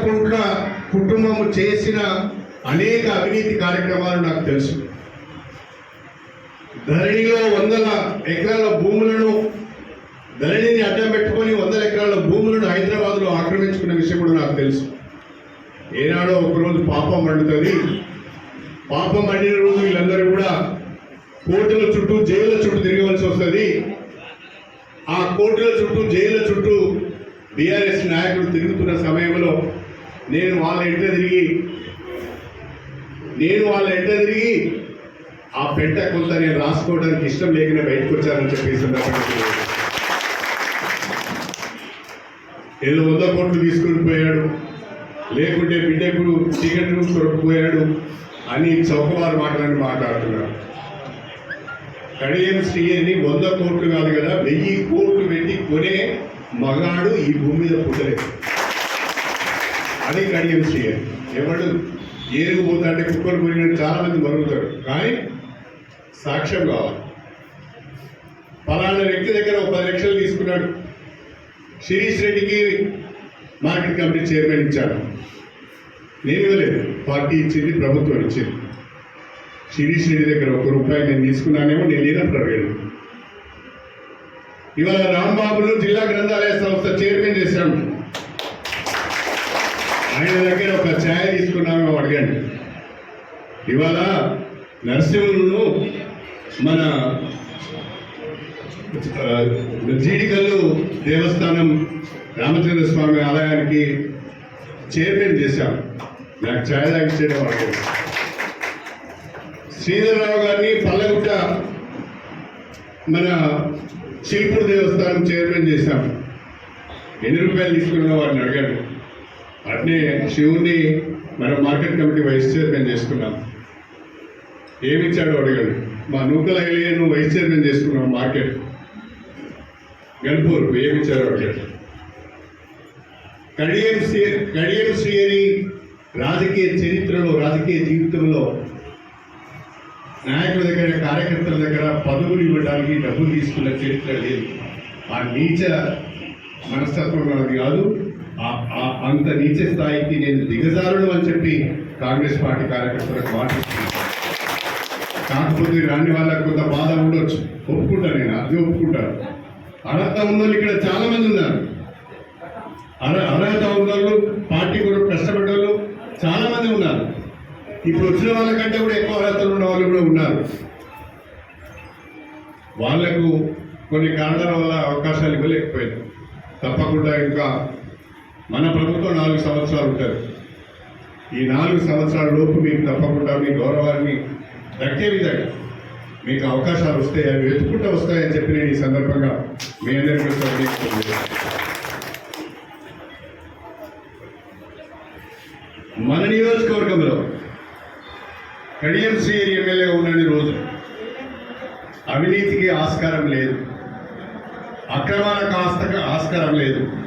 కల్వకుంట్ల కుటుంబము చేసిన అనేక అవినీతి కార్యక్రమాలు నాకు తెలుసు. ధరణిలో వందల ఎకరాల భూములను ధరణిని అడ్డం పెట్టుకొని వందల ఎకరాల భూములను హైదరాబాద్లో ఆక్రమించుకున్న విషయం కూడా నాకు తెలుసు. ఏనాడో ఒకరోజు పాపం పండుతుంది పాపం పండిన రోజు వీళ్ళందరూ కూడా కోర్టుల చుట్టూ జైళ్ళ చుట్టూ తిరగవలసి వస్తుంది. ఆ కోర్టుల చుట్టూ జైళ్ళ చుట్టూ బీఆర్ఎస్ నాయకులు తిరుగుతున్న సమయంలో నేను వాళ్ళ ఇంట తిరిగి. నేను వాళ్ళ ఇంట తిరిగి ఆ పెట్ట కొంత నేను రాసుకోవడానికి ఇష్టం లేకుండా బయటకు వచ్చానని చెప్పేసి ఎల్లు వంద కోట్లు తీసుకుని పోయాడు. లేకుంటే బిడ్డకు టికెట్ కొరకపోయాడు అని చౌకవారు మాట్లాడి మాట్లాడుతున్నాడు కడియం శ్రీని వంద కోట్లు కాదు కదా వెయ్యి కోట్లు పెట్టి కొనే మగాడు ఈ భూమి మీద పుట్టలేదు. అదే కడియం చేయాలి ఎవడు ఏరుగు పోతాంటే కుక్కలు పోయినట్టు చాలా మంది మరుగుతారు. కానీ సాక్ష్యం కావాలి. పలానా వ్యక్తి దగ్గర ఒక పది లక్షలు తీసుకున్నాడు. శిరీష్ రెడ్డికి మార్కెట్ కమిటీ చైర్మన్ ఇచ్చాడు. నేను ఇవ్వలేదు. పార్టీ ఇచ్చింది ప్రభుత్వం ఇచ్చింది. శిరీష్ రెడ్డి దగ్గర ఒక రూపాయి నేను తీసుకున్నానేమో నేను లేనప్పుడు అడిగాడు. ఇవాళ రాంబాబును జిల్లా గ్రంథాలయ సంస్థ చైర్మన్ చేశాను ఆయన దగ్గర ఒక ఛాయ తీసుకున్నామేమో ఇవాళ నరసింహులను మన జీడికల్లు దేవస్థానం రామచంద్ర స్వామి ఆలయానికి చైర్మన్ చేశాం. నాకు ఛాయ తాగిచ్చేయడం శ్రీధరరావు గారిని పల్లగుట్ట మన శిల్పుడు దేవస్థానం చైర్మన్ చేశాం. ఎన్ని రూపాయలు తీసుకున్న వాడిని అడిగాడు. అట్నే శివుణ్ణి మన మార్కెట్ కమిటీ వైస్ చైర్మన్ చేసుకున్నాం. ఏమిచ్చాడు అడగండి. మా నూకల ఐలియా వైస్ చైర్మన్ చేసుకున్నాం మార్కెట్. గన్పూర్ ఏమిచ్చాడు అడగండి. కడియం శ్రీ కడియం శ్రీ రాజకీయ చరిత్రలో రాజకీయ జీవితంలో నాయకుల దగ్గర కార్యకర్తల దగ్గర పదవులు ఇవ్వడానికి డబ్బులు తీసుకున్న చరిత్ర లేదు. ఆ నీచ మనస్తత్వం అది కాదు. అంత నీచ స్థాయికి నేను దిగజారుడు అని చెప్పి కాంగ్రెస్ పార్టీ కార్యకర్తలకు వాటిస్తున్నాను కాకపోతే రాని వాళ్ళకు కొంత బాధ ఉండొచ్చు. ఒప్పుకుంటాను నేను అది ఒప్పుకుంటాను. అర్హత ఉన్న వాళ్ళు ఇక్కడ చాలా మంది ఉన్నారు. అర్హ అర్హత ఉన్నవాళ్ళు పార్టీ కొరకు కష్టపడ్డ వాళ్ళు చాలా మంది ఉన్నారు. ఇప్పుడు వచ్చిన వాళ్ళకంటే కూడా ఎక్కువ అర్హతలు ఉన్న వాళ్ళు కూడా ఉన్నారు. వాళ్ళకు కొన్ని కారణాల వల్ల అవకాశాలు ఇవ్వలేకపోయారు. తప్పకుండా ఇంకా మన ప్రభుత్వం నాలుగు సంవత్సరాలు ఉంటుంది. ఈ నాలుగు సంవత్సరాల లోపు మీకు తప్పకుండా మీ గౌరవాన్ని దక్కే విధంగా మీకు అవకాశాలు వస్తాయి అవి వెతుకుంటూ వస్తాయని చెప్పి నేను ఈ సందర్భంగా మీ అందరికీ మన నియోజకవర్గంలో కడియం శ్రీహరి ఎమ్మెల్యేగా ఉన్నన్ని రోజు. అవినీతికి ఆస్కారం లేదు. అక్రమాలకు ఆస్కారం లేదు.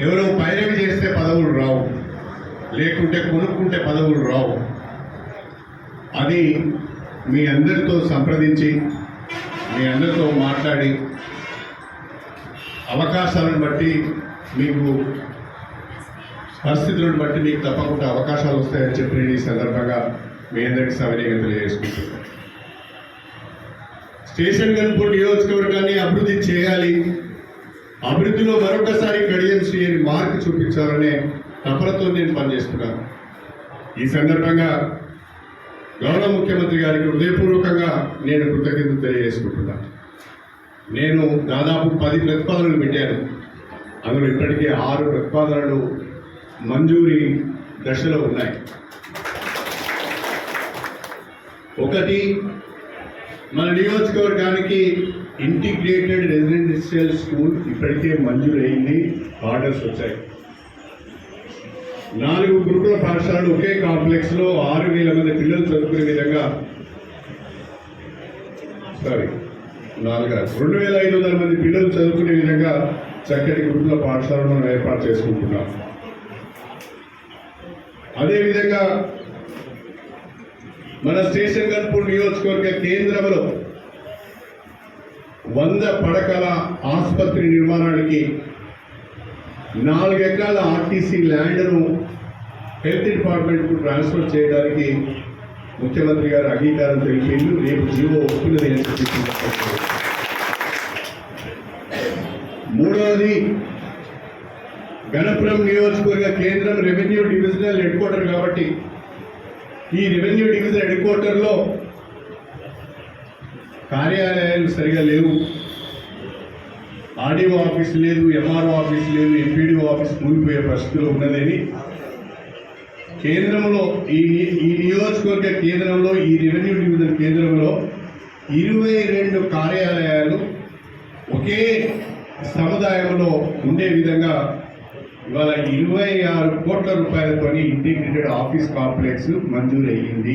ఎవరో పైరవి చేస్తే పదవులు రావు. లేకుంటే కొనుక్కుంటే పదవులు రావు. అది మీ అందరితో సంప్రదించి మీ అందరితో మాట్లాడి అవకాశాలను బట్టి మీకు పరిస్థితులను బట్టి మీకు తప్పకుండా అవకాశాలు వస్తాయని చెప్పి నేను ఈ సందర్భంగా మీ అందరికీ సవినీయంగా తెలియజేసుకుంటున్నాను. స్టేషన్ గన్పూర్ నియోజకవర్గాన్ని అభివృద్ధి చేయాలి. అభివృద్ధిలో మరొకసారి కడియం శ్రీని మార్పు చూపించాలనే తపనతో నేను పనిచేస్తున్నాను. ఈ సందర్భంగా గౌరవ ముఖ్యమంత్రి గారికి హృదయపూర్వకంగా నేను కృతజ్ఞతలు తెలియజేసుకుంటున్నాను. నేను దాదాపు పది ప్రతిపాదనలు పెట్టాను. అందులో ఇప్పటికే ఆరు ప్రతిపాదనలు మంజూరీ దశలో ఉన్నాయి. ఒకటి మన నియోజకవర్గానికి ఇంటిగ్రేటెడ్ రెసిడెన్షియల్ స్కూల్ ఇప్పటికే మంజూరైంది ఆర్డర్స్ వచ్చాయి. నాలుగు గురుకుల పాఠశాలలు ఒకే కాంప్లెక్స్లో ఆరు వేల మంది పిల్లలు చదువుకునే విధంగా సారీ నాలుగు రెండు వేల ఐదు వందల మంది పిల్లలు చదువుకునే విధంగా చక్కటి గురుకుల పాఠశాలను మనం ఏర్పాటు చేసుకుంటున్నాం. అదేవిధంగా మన స్టేషన్ గన్పూర్ నియోజకవర్గ కేంద్రంలో వంద పడకల ఆసుపత్రి నిర్మాణానికి నాలుగు ఎకరాల ఆర్టీసీ ల్యాండ్ను హెల్త్ డిపార్ట్మెంట్కు ట్రాన్స్ఫర్ చేయడానికి ముఖ్యమంత్రి గారు అంగీకారం తెలిపిండు. రేపు జీవో ఒప్పుకున్నది అని మూడవది గణపురం నియోజకవర్గ కేంద్రం రెవెన్యూ డివిజనల్ హెడ్ క్వార్టర్ కాబట్టి ఈ రెవెన్యూ డివిజన్ హెడ్ క్వార్టర్లో కార్యాలయాలు సరిగా లేవు. ఆర్డీఓ ఆఫీస్ లేదు ఎంఆర్ఓ ఆఫీస్ లేదు ఎంపీడీఓ ఆఫీస్ కూలిపోయే పరిస్థితిలో ఉన్నదని కేంద్రంలో ఈ ఈ నియోజకవర్గ కేంద్రంలో ఈ రెవెన్యూ డివిజన్ కేంద్రంలో ఇరవై రెండు కార్యాలయాలు ఒకే సముదాయంలో ఉండే విధంగా ఇవాళ ఇరవై ఆరు కోట్ల రూపాయలతోని ఇంటిగ్రేటెడ్ ఆఫీస్ కాంప్లెక్స్ మంజూరు అయ్యింది